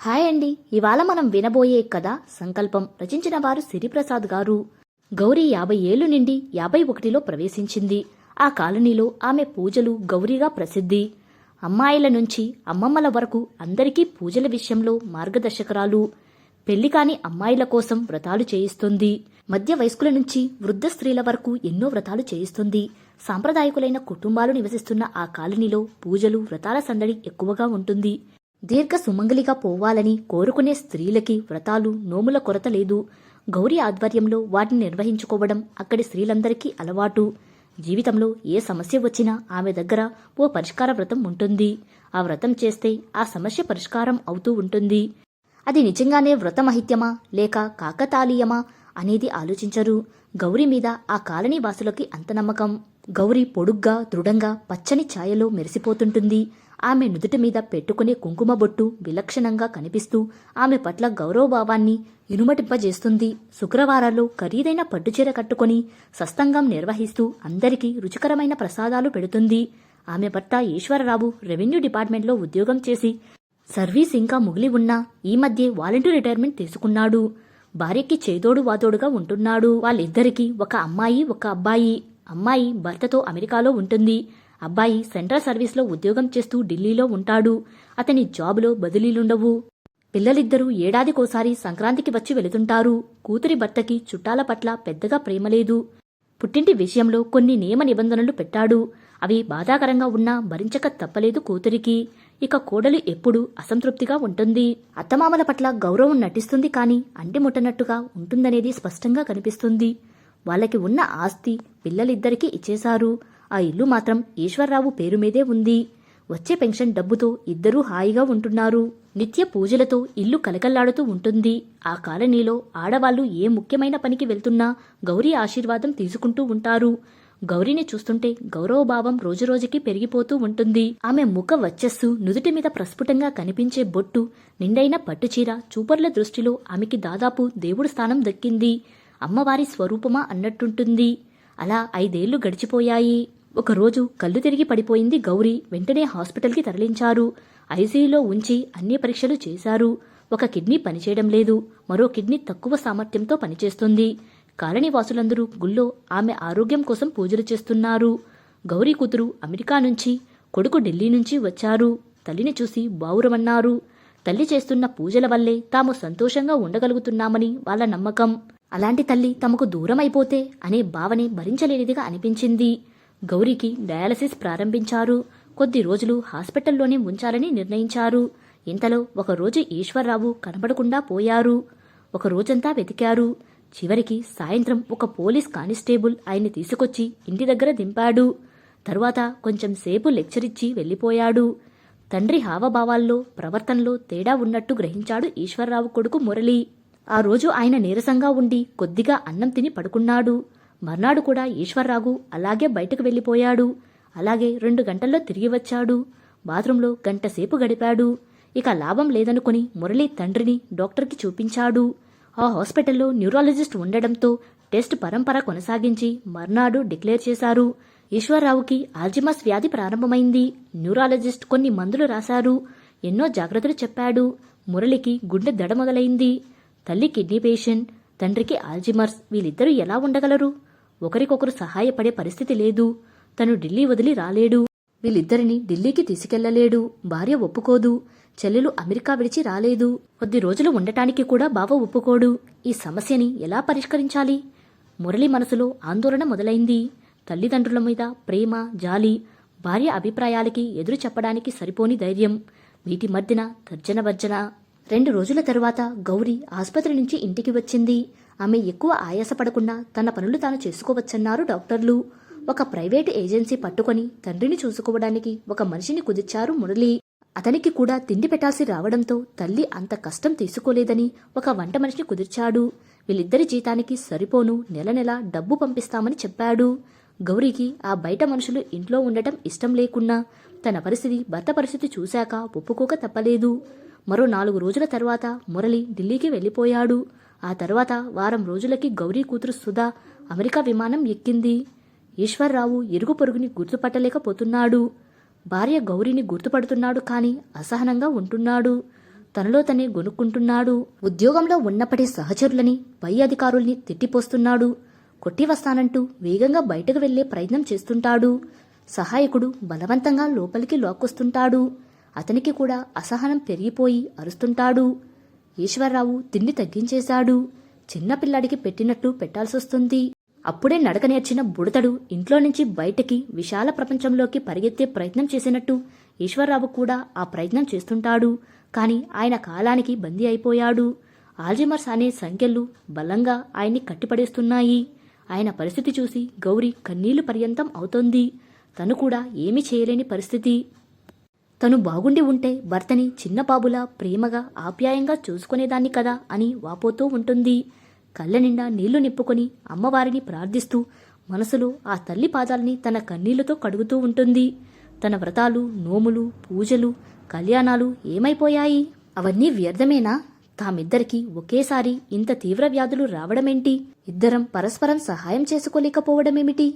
Hi అండి. ఇవాళ మనం వినబోయే కథ సంకల్పం రచించిన వారు సిరిప్రసాద్ గారు. గౌరీ యాభై ఏళ్ళు నిండి యాభై ఒకటిలో ప్రవేశించింది. ఆ కాలనీలో ఆమె పూజలు గౌరీగా ప్రసిద్ధి. అమ్మాయిల నుంచి అమ్మమ్మల వరకు అందరికీ పూజల విషయంలో మార్గదర్శకరాలు. పెళ్ళి కాని అమ్మాయిల కోసం వ్రతాలు చేయిస్తుంది. మధ్య వయస్కుల నుంచి వృద్ధ స్త్రీల వరకు ఎన్నో వ్రతాలు చేయిస్తుంది. సాంప్రదాయకులైన కుటుంబాలు నివసిస్తున్న ఆ కాలనీలో పూజలు వ్రతాల సందడి ఎక్కువగా ఉంటుంది. దీర్ఘ సుమంగలిగా పోవాలని కోరుకునే స్త్రీలకి వ్రతాలు నోముల కొరత లేదు. గౌరీ ఆధ్వర్యంలో వాటిని నిర్వహించుకోవడం అక్కడి స్త్రీలందరికీ అలవాటు. జీవితంలో ఏ సమస్య వచ్చినా ఆమె దగ్గర ఓ పరిష్కార వ్రతం ఉంటుంది. ఆ వ్రతం చేస్తే ఆ సమస్య పరిష్కారం అవుతూ ఉంటుంది. అది నిజంగానే వ్రతమహిత్యమా లేక కాకతాళీయమా అనేది ఆలోచించరు. గౌరీ మీద ఆ కాలనీ వాసులకి అంత నమ్మకం. గౌరీ పొడుగ్గా దృఢంగా పచ్చని ఛాయలో మెరిసిపోతుంటుంది. ఆమె నుదుటి మీద పెట్టుకునే కుంకుమ బొట్టు విలక్షణంగా కనిపిస్తూ ఆమె పట్ల గౌరవభావాన్ని ఇనుమటింపజేస్తుంది. శుక్రవారాల్లో ఖరీదైన పట్టుచీర కట్టుకొని సస్తంగం నిర్వహిస్తూ అందరికీ రుచికరమైన ప్రసాదాలు పెడుతుంది. ఆమె భర్త ఈశ్వరరావు రెవెన్యూ డిపార్ట్మెంట్లో ఉద్యోగం చేసి సర్వీస్ ఇంకా ముగిలి ఉన్నా ఈ మధ్య వాలంటీర్ రిటైర్మెంట్ తీసుకున్నాడు. భార్యకి చేదోడు వాతోడుగా ఉంటున్నాడు. వాళ్ళిద్దరికీ ఒక అమ్మాయి ఒక అబ్బాయి. అమ్మాయి భర్తతో అమెరికాలో ఉంటుంది. అబ్బాయి సెంట్రల్ సర్వీస్లో ఉద్యోగం చేస్తూ ఢిల్లీలో ఉంటాడు. అతని జాబులో బదిలీలుండవు. పిల్లలిద్దరూ ఏడాదికోసారి సంక్రాంతికి వచ్చి వెళుతుంటారు. కూతురి భర్తకి చుట్టాల పట్ల పెద్దగా ప్రేమ లేదు. పుట్టింటి విషయంలో కొన్ని నియమ నిబంధనలు పెట్టాడు. అవి బాధాకరంగా ఉన్నా భరించక తప్పలేదు కూతురికి. ఇక కోడలు ఎప్పుడూ అసంతృప్తిగా ఉంటుంది. అత్తమామల పట్ల గౌరవం నటిస్తుంది కాని అంటిముట్టనట్టుగా ఉంటుందనేది స్పష్టంగా కనిపిస్తుంది. వాళ్ళకి ఉన్న ఆస్తి పిల్లలిద్దరికీ ఇచ్చేశారు. ఆ ఇల్లు మాత్రం ఈశ్వర్రావు పేరు మీదే ఉంది. వచ్చే పెన్షన్ డబ్బుతో ఇద్దరూ హాయిగా ఉంటున్నారు. నిత్య పూజలతో ఇల్లు కలకల్లాడుతూ ఉంటుంది. ఆ కాలనీలో ఆడవాళ్ళు ఏ ముఖ్యమైన పనికి వెళ్తున్నా గౌరీ ఆశీర్వాదం తీసుకుంటూ ఉంటారు. గౌరీని చూస్తుంటే గౌరవభావం రోజురోజుకి పెరిగిపోతూ ఉంటుంది. ఆమె ముఖ వచ్చస్సు నుదుటి మీద ప్రస్ఫుటంగా కనిపించే బొట్టు నిండైన పట్టుచీర చూపర్ల దృష్టిలో ఆమెకి దాదాపు దేవుడి స్థానం దక్కింది. అమ్మవారి స్వరూపమా అన్నట్టుంటుంది. అలా ఐదేళ్ళు గడిచిపోయాయి. ఒకరోజు కళ్ళు తిరిగి పడిపోయింది గౌరీ. వెంటనే హాస్పిటల్కి తరలించారు. ఐసీయూలో ఉంచి అన్ని పరీక్షలు చేశారు. ఒక కిడ్నీ పనిచేయడం లేదు. మరో కిడ్నీ తక్కువ సామర్థ్యంతో పనిచేస్తుంది. కాలనీ వాసులందరూ గుళ్ళో ఆమె ఆరోగ్యం కోసం పూజలు చేస్తున్నారు. గౌరీ కూతురు అమెరికా నుంచి కొడుకు ఢిల్లీ నుంచి వచ్చారు. తల్లిని చూసి బావురమన్నారు. తల్లి చేస్తున్న పూజల వల్లే తాము సంతోషంగా ఉండగలుగుతున్నామని వాళ్ళ నమ్మకం. అలాంటి తల్లి తమకు దూరమైపోతే అనే భావనే భరించలేనిదిగా అనిపించింది. గౌరీకి డయాలసిస్ ప్రారంభించారు. కొద్ది రోజులు హాస్పిటల్లోనే ఉంచాలని నిర్ణయించారు. ఇంతలో ఒకరోజు ఈశ్వర్రావు కనబడకుండా పోయారు. ఒక రోజంతా వెతికారు. చివరికి సాయంత్రం ఒక పోలీస్ కానిస్టేబుల్ ఆయన్ని తీసుకొచ్చి ఇంటి దగ్గర దింపాడు. తరువాత కొంచెం సేపు లెక్చరిచ్చి వెళ్ళిపోయాడు. తండ్రి హావభావాల్లో ప్రవర్తనలో తేడా ఉన్నట్టు గ్రహించాడు ఈశ్వర్రావు కొడుకు మురళి. ఆ రోజు ఆయన నీరసంగా ఉండి కొద్దిగా అన్నం తిని పడుకున్నాడు. మర్నాడు కూడా ఈశ్వర్రావు అలాగే బయటకు వెళ్ళిపోయాడు. అలాగే రెండు గంటల్లో తిరిగి వచ్చాడు. బాత్రూంలో గంటసేపు గడిపాడు. ఇక లాభం లేదనుకుని మురళి తండ్రిని డాక్టర్కి చూపించాడు. ఆ హాస్పిటల్లో న్యూరాలజిస్ట్ ఉండడంతో టెస్ట్ పరంపర కొనసాగించి మర్నాడు డిక్లేర్ చేశారు. ఈశ్వర్రావుకి ఆల్జిమస్ వ్యాధి ప్రారంభమైంది. న్యూరాలజిస్ట్ కొన్ని మందులు రాశారు. ఎన్నో జాగ్రత్తలు చెప్పాడు. మురళికి గుండె దడ మొదలైంది. తల్లి కిడ్నీ పేషెంట్ తండ్రికి ఆల్జిమర్స్ వీళ్ళిద్దరూ ఎలా ఉండగలరు? ఒకరికొకరు సహాయపడే పరిస్థితి లేదు. తను ఢిల్లీ వదిలి రాలేడు. వీళ్ళిద్దరిని ఢిల్లీకి తీసుకెళ్ళలేడు. భార్య ఒప్పుకోదు. చెల్లెలు అమెరికా విడిచి రాలేదు. కొద్ది రోజులు ఉండటానికి కూడా బావ ఒప్పుకోడు. ఈ సమస్యని ఎలా పరిష్కరించాలి? మురళి మనసులో ఆందోళన మొదలైంది. తల్లిదండ్రుల మీద ప్రేమ జాలి భార్య అభిప్రాయాలకి ఎదురు చెప్పడానికి సరిపోని ధైర్యం. వీటి మధ్యన తర్జన భర్జన. రెండు రోజుల తరువాత గౌరీ ఆసుపత్రి నుంచి ఇంటికి వచ్చింది. ఆమె ఎక్కువ ఆయాసపడకుండా తన పనులు తాను చేసుకోవచ్చన్నారు డాక్టర్లు. ఒక ప్రైవేటు ఏజెన్సీ పట్టుకొని తండ్రిని చూసుకోవడానికి ఒక మనిషిని కుదిర్చారు మురళి. అతనికి కూడా తిండి పెట్టాల్సి రావడంతో తల్లి అంత కష్టం తీసుకోలేదని ఒక వంట మనిషిని కుదిర్చాడు. వీళ్ళిద్దరి జీతానికి సరిపోను నెల నెల డబ్బు పంపిస్తామని చెప్పాడు. గౌరీకి ఆ బయట మనుషులు ఇంట్లో ఉండటం ఇష్టం లేకున్నా తన పరిస్థితి భర్త పరిస్థితి చూశాక ఒప్పుకోక తప్పలేదు. మరో నాలుగు రోజుల తర్వాత మురళి ఢిల్లీకి వెళ్ళిపోయాడు. ఆ తర్వాత వారం రోజులకి గౌరీ కూతురు సుధా అమెరికా విమానం ఎక్కింది. ఈశ్వర్రావు ఇరుగు పొరుగుని గుర్తుపట్టలేకపోతున్నాడు. భార్య గౌరీని గుర్తుపడుతున్నాడు కాని అసహనంగా ఉంటున్నాడు. తనలో తనే గొనుక్కుంటున్నాడు. ఉద్యోగంలో ఉన్నప్పటి సహచరులని పై అధికారుల్ని తిట్టిపోస్తున్నాడు. కొట్టి వస్తానంటూ వేగంగా బయటకు వెళ్ళే ప్రయత్నం చేస్తుంటాడు. సహాయకుడు బలవంతంగా లోపలికి లాక్కొస్తుంటాడు. అతనికి కూడా అసహనం పెరిగిపోయి అరుస్తుంటాడు. ఈశ్వరరావు తిండి తగ్గించేశాడు. చిన్నపిల్లాడికి పెట్టినట్టు పెట్టాల్సొస్తుంది. అప్పుడే నడక నేర్చిన బుడతడు ఇంట్లో నుంచి బయటికి విశాల ప్రపంచంలోకి పరిగెత్తే ప్రయత్నం చేసినట్టు ఈశ్వరరావు కూడా ఆ ప్రయత్నం చేస్తుంటాడు. కాని ఆయన కాలానికి బందీ అయిపోయాడు. ఆల్జిమర్స్ అనే సంఖ్యలు బలంగా ఆయన్ని కట్టిపడేస్తున్నాయి. ఆయన పరిస్థితి చూసి గౌరీ కన్నీళ్ళు పర్యంతం అవుతోంది. తను కూడా ఏమీ చేయలేని పరిస్థితి. తను బాగుండి ఉంటే భర్తని చిన్నబాబులా ప్రేమగా ఆప్యాయంగా చూసుకునేదాన్ని కదా అని వాపోతూ ఉంటుంది. కళ్ళ నిండా నీళ్ళు నిప్పుకొని అమ్మవారిని ప్రార్థిస్తూ మనసులో ఆ తల్లి పాదాలని తన కన్నీళ్ళతో కడుగుతూ ఉంటుంది. తన వ్రతాలు నోములు పూజలు కళ్యాణాలు ఏమైపోయాయి? అవన్నీ వ్యర్థమేనా? తామిద్దరికి ఒకేసారి ఇంత తీవ్ర వ్యాధులు రావడమేంటి? ఇద్దరం పరస్పరం సహాయం చేసుకోలేకపోవడమేమిటి?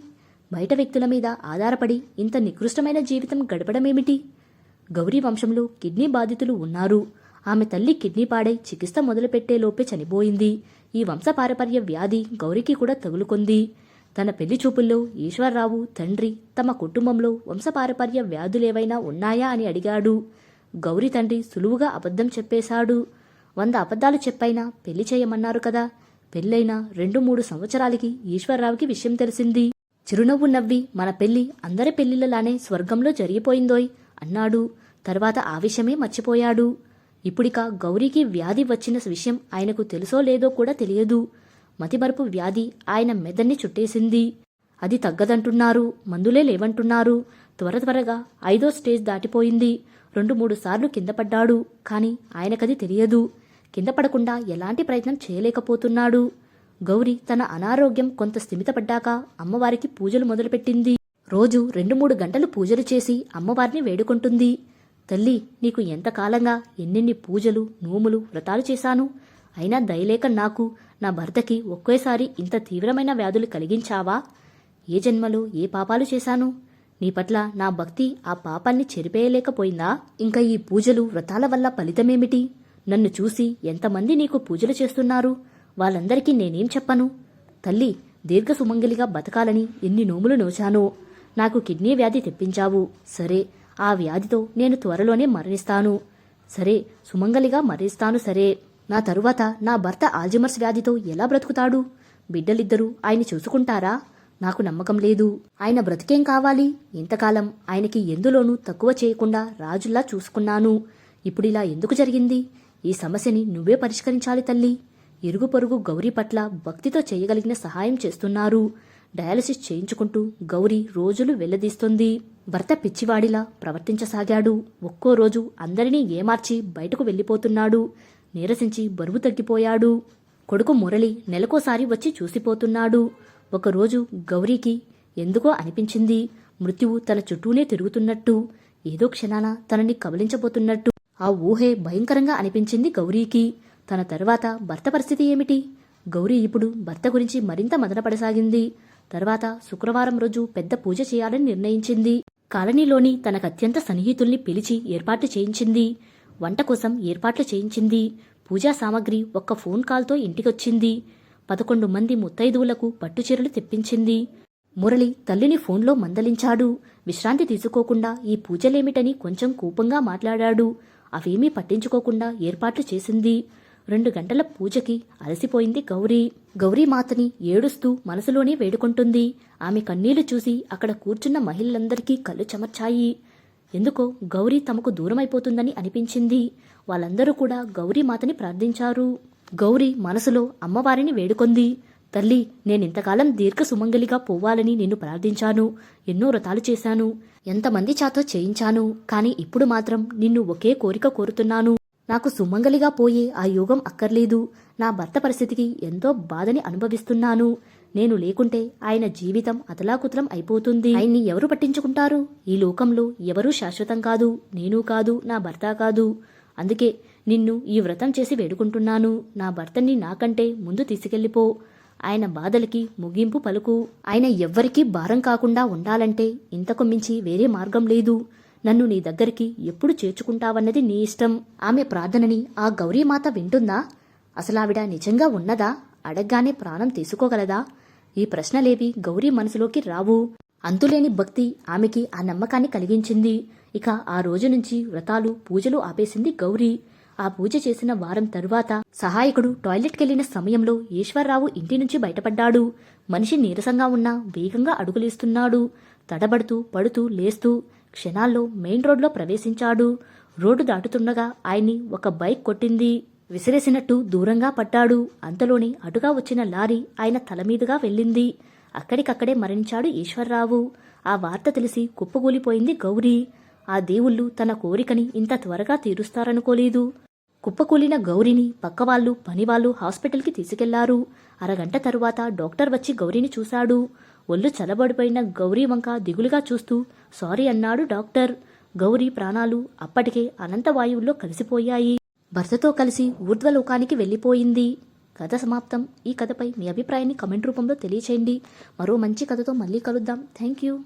బయట వ్యక్తుల మీద ఆధారపడి ఇంత నికృష్టమైన జీవితం గడపడమేమిటి? గౌరీ వంశంలో కిడ్నీ బాధితులు ఉన్నారు. ఆమె తల్లి కిడ్నీ పాడై చికిత్స మొదలుపెట్టేలోపే చనిపోయింది. ఈ వంశపారపర్య వ్యాధి గౌరికి కూడా తగులుకుంది. తన పెళ్ళి చూపుల్లో ఈశ్వరరావు తండ్రి తమ కుటుంబంలో వంశపారపర్య వ్యాధులేవైనా ఉన్నాయా అని అడిగాడు. గౌరి తండ్రి సులువుగా అబద్ధం చెప్పేశాడు. వంద అబద్ధాలు చెప్పైనా పెళ్ళి చేయమన్నారు కదా. పెళ్ళైన రెండు మూడు సంవత్సరాలకి ఈశ్వరరావుకి విషయం తెలిసింది. చిరునవ్వు నవ్వి మన పెళ్ళి అందరి పెళ్ళిళ్ళలానే స్వర్గంలో జరిగిపోయిందోయ్ అన్నాడు. తర్వాత ఆ విషయమే మర్చిపోయాడు. ఇప్పుడిక గౌరీకి వ్యాధి వచ్చిన విషయం ఆయనకు తెలుసో లేదో కూడా తెలియదు. మతిమరుపు వ్యాధి ఆయన మెదన్ని చుట్టేసింది. అది తగ్గదంటున్నారు మందులే లేవంటున్నారు. త్వర త్వరగా ఐదో స్టేజ్ దాటిపోయింది. రెండు మూడు సార్లు కింద పడ్డాడు కాని ఆయనకది తెలియదు. కింద పడకుండా ఎలాంటి ప్రయత్నం చేయలేకపోతున్నాడు. గౌరి తన అనారోగ్యం కొంత స్థిమితపడ్డాక అమ్మవారికి పూజలు మొదలుపెట్టింది. రోజు రెండు మూడు గంటలు పూజలు చేసి అమ్మవారిని వేడుకుంటుంది. తల్లి నీకు ఎంతకాలంగా ఎన్నెన్ని పూజలు నోములు వ్రతాలు చేశాను? అయినా దయలేక నాకు నా భర్తకి ఒక్కేసారి ఇంత తీవ్రమైన వ్యాధులు కలిగించావా? ఏ జన్మలో ఏ పాపాలు చేశాను? నీ పట్ల నా భక్తి ఆ పాపాన్ని చెరిపేయలేకపోయిందా? ఇంకా ఈ పూజలు వ్రతాల వల్ల ఫలితమేమిటి? నన్ను చూసి ఎంతమంది నీకు పూజలు చేస్తున్నారు? వాళ్ళందరికీ నేనేం చెప్పను? తల్లి దీర్ఘ సుమంగలిగా బతకాలని ఎన్ని నోములు నోచానో? నాకు కిడ్నీ వ్యాధి తెప్పించావు. సరే ఆ వ్యాధితో నేను త్వరలోనే మరణిస్తాను. సరే సుమంగలిగా మరణిస్తాను సరే. నా తరువాత నా భర్త ఆల్జిమర్స్ వ్యాధితో ఎలా బ్రతుకుతాడు? బిడ్డలిద్దరూ ఆయన చూసుకుంటారా? నాకు నమ్మకం లేదు. ఆయన బ్రతికేం కావాలి? ఇంతకాలం ఆయనకి ఎందులోనూ తక్కువ చేయకుండా రాజుల్లా చూసుకున్నాను. ఇప్పుడిలా ఎందుకు జరిగింది? ఈ సమస్యని నువ్వే పరిష్కరించాలి తల్లి. ఇరుగు పొరుగు గౌరీ పట్ల భక్తితో చేయగలిగిన సహాయం చేస్తున్నారు. డయాలసిస్ చేయించుకుంటూ గౌరీ రోజులు వెళ్ళదీస్తుంది భర్త పిచ్చివాడిలా ప్రవర్తించసాగాడు. ఒక్కో రోజు అందరినీ ఏమార్చి బయటకు వెళ్ళిపోతున్నాడు. నీరసించి బరువు తగ్గిపోయాడు. కొడుకు మురళి నెలకోసారి వచ్చి చూసిపోతున్నాడు. ఒకరోజు గౌరీకి ఎందుకో అనిపించింది. మృత్యువు తన చుట్టూనే తిరుగుతున్నట్టు ఏదో క్షణాన తనని కబలించబోతున్నట్టు. ఆ ఊహే భయంకరంగా అనిపించింది గౌరీకి. తన తర్వాత భర్త పరిస్థితి ఏమిటి? గౌరీ ఇప్పుడు భర్త గురించి మరింత మదనపడసాగింది. తర్వాత శుక్రవారం రోజు పెద్ద పూజ చేయాలని నిర్ణయించింది. కాలనీలోని తనకు అత్యంత సన్నిహితుల్ని పిలిచి ఏర్పాట్లు చేయించింది. వంట కోసం ఏర్పాట్లు చేయించింది. పూజా సామాగ్రి ఒక్క ఫోన్ కాల్తో ఇంటికొచ్చింది. పదకొండు మంది ముత్తైదువులకు పట్టుచీరలు తెప్పించింది. మురళి తల్లిని ఫోన్లో మందలించాడు. విశ్రాంతి తీసుకోకుండా ఈ పూజలేమిటని కొంచెం కోపంగా మాట్లాడాడు. అవేమీ పట్టించుకోకుండా ఏర్పాట్లు చేసింది. రెండు గంటల పూజకి అలసిపోయింది గౌరీ. గౌరీ మాతని ఏడుస్తూ మనసులోనే వేడుకుంటుంది. ఆమె కన్నీళ్ళు చూసి అక్కడ కూర్చున్న మహిళలందరికీ కళ్ళు చెమర్చాయి. ఎందుకో గౌరీ తమకు దూరమైపోతుందని అనిపించింది. వాళ్ళందరూ కూడా గౌరీ మాతని ప్రార్థించారు. గౌరీ మనసులో అమ్మవారిని వేడుకొంది. తల్లి నేనింతకాలం దీర్ఘ సుమంగలిగా పోవాలని నిన్ను ప్రార్థించాను. ఎన్నో వ్రతాలు చేశాను. ఎంతమంది చాతో చేయించాను. కాని ఇప్పుడు మాత్రం నిన్ను ఒకే కోరిక కోరుతున్నాను. నాకు సుమంగలిగా పోయే ఆ యోగం అక్కర్లేదు. నా భర్త పరిస్థితికి ఎంతో బాధని అనుభవిస్తున్నాను. నేను లేకుంటే ఆయన జీవితం అతలాకుతలం అయిపోతుంది. ఆయన్ని ఎవరు పట్టించుకుంటారు? ఈ లోకంలో ఎవరూ శాశ్వతం కాదు. నేను కాదు నా భర్త కాదు. అందుకే నిన్ను ఈ వ్రతం చేసి వేడుకుంటున్నాను. నా భర్తని నాకంటే ముందు తీసుకెళ్ళిపో ఆయన బాధలకి ముగింపు పలుకు. ఆయన ఎవ్వరికీ భారం కాకుండా ఉండాలంటే ఇంతకు మించి వేరే మార్గం లేదు. నన్ను నీ దగ్గరికి ఎప్పుడు చేర్చుకుంటావన్నది నీ ఇష్టం. ఆమె ప్రార్థనని ఆ గౌరీమాత వింటుందా? అసలావిడ నిజంగా ఉన్నదా? అడగ్గానే ప్రాణం తీసుకోగలదా? ఈ ప్రశ్నలేవి గౌరీ మనసులోకి రావు. అంతులేని భక్తి ఆమెకి ఆ నమ్మకాన్ని కలిగించింది. ఇక ఆ రోజు నుంచి వ్రతాలు పూజలు ఆపేసింది గౌరీ. ఆ పూజ చేసిన వారం తరువాత సహాయకుడు టాయిలెట్కెళ్ళిన సమయంలో ఈశ్వర్రావు ఇంటి నుంచి బయటపడ్డాడు. మనిషి నీరసంగా ఉన్నా వేగంగా అడుగులేస్తున్నాడు. తడబడుతూ పడుతూ లేస్తూ క్షణాల్లో మెయిన్ రోడ్లో ప్రవేశించాడు. రోడ్డు దాటుతుండగా ఆయన్ని ఒక బైక్ కొట్టింది. విసిరేసినట్టు దూరంగా పడ్డాడు. అంతలోని అటుగా వచ్చిన లారీ ఆయన తల మీదుగా వెళ్ళింది. అక్కడికక్కడే మరణించాడు ఈశ్వర్రావు. ఆ వార్త తెలిసి కుప్పగూలిపోయింది గౌరీ. ఆ దేవుళ్ళు తన కోరికని ఇంత త్వరగా తీరుస్తారనుకోలేదు. కుప్పకూలిన గౌరిని పక్కవాళ్ళు పనివాళ్ళు హాస్పిటల్కి తీసుకెళ్ళారు. అరగంట తరువాత డాక్టర్ వచ్చి గౌరిని చూశాడు. ఒళ్ళు చలబడిపోయిన గౌరీ వంక దిగులుగా చూస్తూ సారీ అన్నాడు డాక్టర్. గౌరీ ప్రాణాలు అప్పటికే అనంత వాయువుల్లో కలిసిపోయాయి. భర్తతో కలిసి ఊర్ధ్వలోకానికి వెళ్ళిపోయింది. కథ సమాప్తం. ఈ కథపై మీ అభిప్రాయాన్ని కమెంట్ రూపంలో తెలియచేయండి. మరో మంచి కథతో మళ్ళీ కలుద్దాం. Thank you.